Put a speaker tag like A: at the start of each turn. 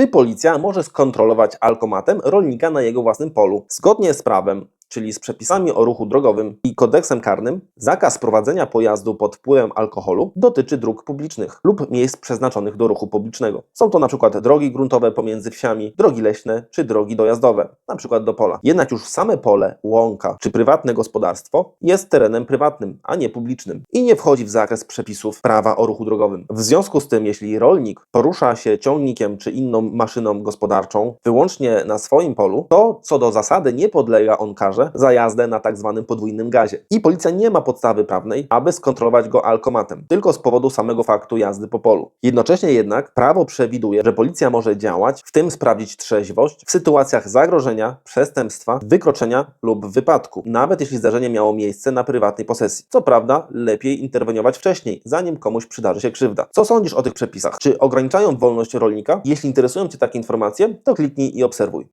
A: Czy policja może skontrolować alkomatem rolnika na jego własnym polu? Zgodnie z prawem, czyli z przepisami o ruchu drogowym i kodeksem karnym, zakaz prowadzenia pojazdu pod wpływem alkoholu dotyczy dróg publicznych lub miejsc przeznaczonych do ruchu publicznego. Są to przykład drogi gruntowe pomiędzy wsiami, drogi leśne czy drogi dojazdowe, przykład do pola. Jednak już same pole, łąka czy prywatne gospodarstwo jest terenem prywatnym, a nie publicznym i nie wchodzi w zakres przepisów prawa o ruchu drogowym. W związku z tym, jeśli rolnik porusza się ciągnikiem czy inną maszyną gospodarczą wyłącznie na swoim polu, to co do zasady nie podlega on karze za jazdę na tak zwanym podwójnym gazie. I policja nie ma podstawy prawnej, aby skontrolować go alkomatem, tylko z powodu samego faktu jazdy po polu. Jednocześnie jednak prawo przewiduje, że policja może działać, w tym sprawdzić trzeźwość w sytuacjach zagrożenia, przestępstwa, wykroczenia lub wypadku, nawet jeśli zdarzenie miało miejsce na prywatnej posesji. Co prawda, lepiej interweniować wcześniej, zanim komuś przydarzy się krzywda. Co sądzisz o tych przepisach? Czy ograniczają wolność rolnika? Jeśli interesują Cię takie informacje, to kliknij i obserwuj.